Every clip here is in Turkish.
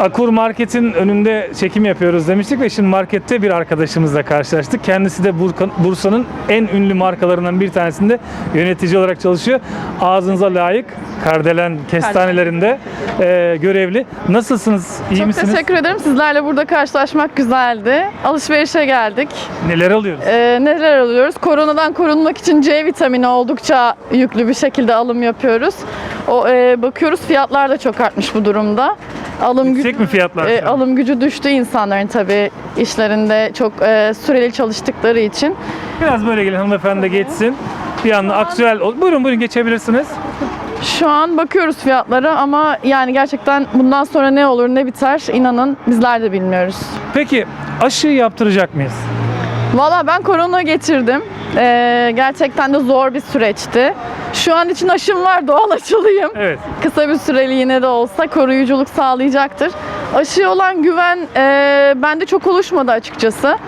Akur Market'in önünde çekim yapıyoruz demiştik ve şimdi markette bir arkadaşımızla karşılaştık. Kendisi de Bursa'nın en ünlü markalarından bir tanesinde yönetici olarak çalışıyor. Ağzınıza layık kardelen kestanelerinde e, görevli. Nasılsınız? İyi Çok misiniz? teşekkür ederim. Sizlerle burada karşılaşmak güzeldi. Alışverişe geldik. Neler alıyoruz? Ee, neler alıyoruz? Koronadan korunmak için C vitamini oldukça yüklü bir şekilde alım yapıyoruz. O e, bakıyoruz fiyatlar da çok artmış bu durumda. Alım Yüksek gücü, mi fiyatlar? e, alım gücü düştü insanların tabii işlerinde çok e, süreli çalıştıkları için. Biraz böyle gelin hanımefendi de geçsin. Bir anda aktüel. Buyurun buyurun geçebilirsiniz. Şu an bakıyoruz fiyatlara ama yani gerçekten bundan sonra ne olur ne biter inanın bizler de bilmiyoruz. Peki aşı yaptıracak mıyız? Valla ben korona geçirdim. Ee, gerçekten de zor bir süreçti. Şu an için aşım var doğal aşılıyım. Evet. Kısa bir süreliğine de olsa koruyuculuk sağlayacaktır. Aşıya olan güven e, bende çok oluşmadı açıkçası.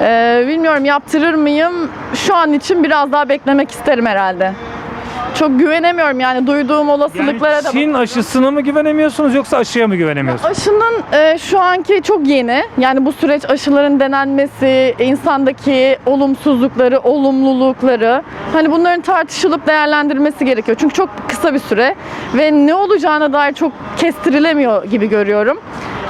E, bilmiyorum yaptırır mıyım? Şu an için biraz daha beklemek isterim herhalde. Çok güvenemiyorum yani duyduğum olasılıklara da Çin aşısına mı güvenemiyorsunuz yoksa aşıya mı güvenemiyorsunuz? Aşının e, şu anki çok yeni. Yani bu süreç aşıların denenmesi, insandaki olumsuzlukları, olumlulukları. Hani bunların tartışılıp değerlendirilmesi gerekiyor. Çünkü çok kısa bir süre ve ne olacağına dair çok kestirilemiyor gibi görüyorum.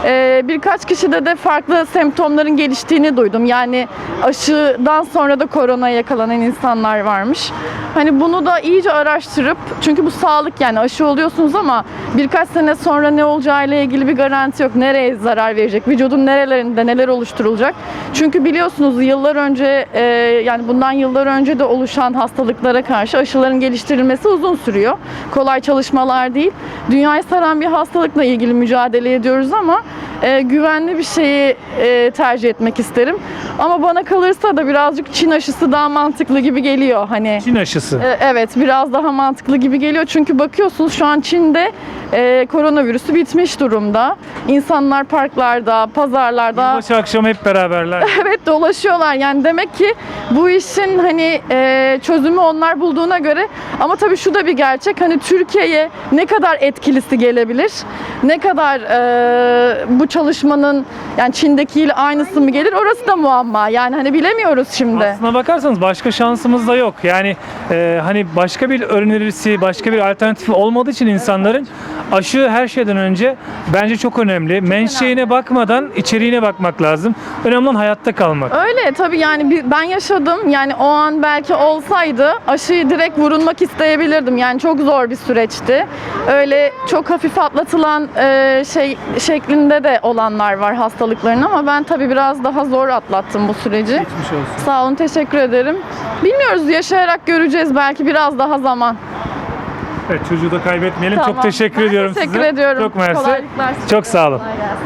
E, birkaç kişide de farklı semptomların geliştiğini duydum. Yani aşıdan sonra da korona yakalanan insanlar varmış. Hani bunu da iyice araştırıp çünkü bu sağlık yani aşı oluyorsunuz ama birkaç sene sonra ne olacağıyla ilgili bir garanti yok. Nereye zarar verecek? Vücudun nerelerinde neler oluşturulacak? Çünkü biliyorsunuz yıllar önce e, yani bundan yıllar önce de oluşan hastalıklara karşı aşıların geliştirilmesi uzun sürüyor. Kolay çalışmalar değil. Dünyayı saran bir hastalıkla ilgili mücadele ediyoruz ama e, güvenli bir şeyi e, tercih etmek isterim. Ama bana kalırsa da birazcık Çin aşısı daha mantıklı gibi geliyor. Hani Çin aşısı. e, Evet biraz daha mantıklı gibi geliyor çünkü bakıyorsunuz şu an Çin'de e, koronavirüsü bitmiş durumda. İnsanlar parklarda, pazarlarda Yılbaşı akşamı hep beraberler. evet dolaşıyorlar. Yani demek ki bu işin hani e, çözümü onlar bulduğuna göre ama tabii şu da bir gerçek hani Türkiye'ye ne kadar etkilisi gelebilir? Ne kadar e, bu çalışmanın yani Çin'dekiyle aynısı mı gelir? Orası da muamma. Yani hani bilemiyoruz şimdi. Aslına bakarsanız başka şansımız da yok. Yani e, hani başka bir önerisi, başka bir alternatifi olmadığı için insanların aşı her şeyden önce bence çok önemli. Menşeine bakmadan içeriğine bakmak lazım. Önemli olan hayatta kalmak. Öyle tabii yani ben yaşadım yani o an belki olsaydı aşıyı direkt vurulmak isteyebilirdim yani çok zor bir süreçti. Öyle çok hafif atlatılan e, şey şeklinde de olanlar var hastalıkların ama ben tabii biraz daha zor atlattım bu süreci. Geçmiş olsun. Sağ olun teşekkür ederim. Bilmiyoruz yaşayarak göreceğiz belki biraz daha zaman. Evet çocuğu da kaybetmeyelim. Tamam. Çok teşekkür Ben ediyorum teşekkür size. ediyorum. Çok mersi. Çok sağ olun. Kolay gelsin.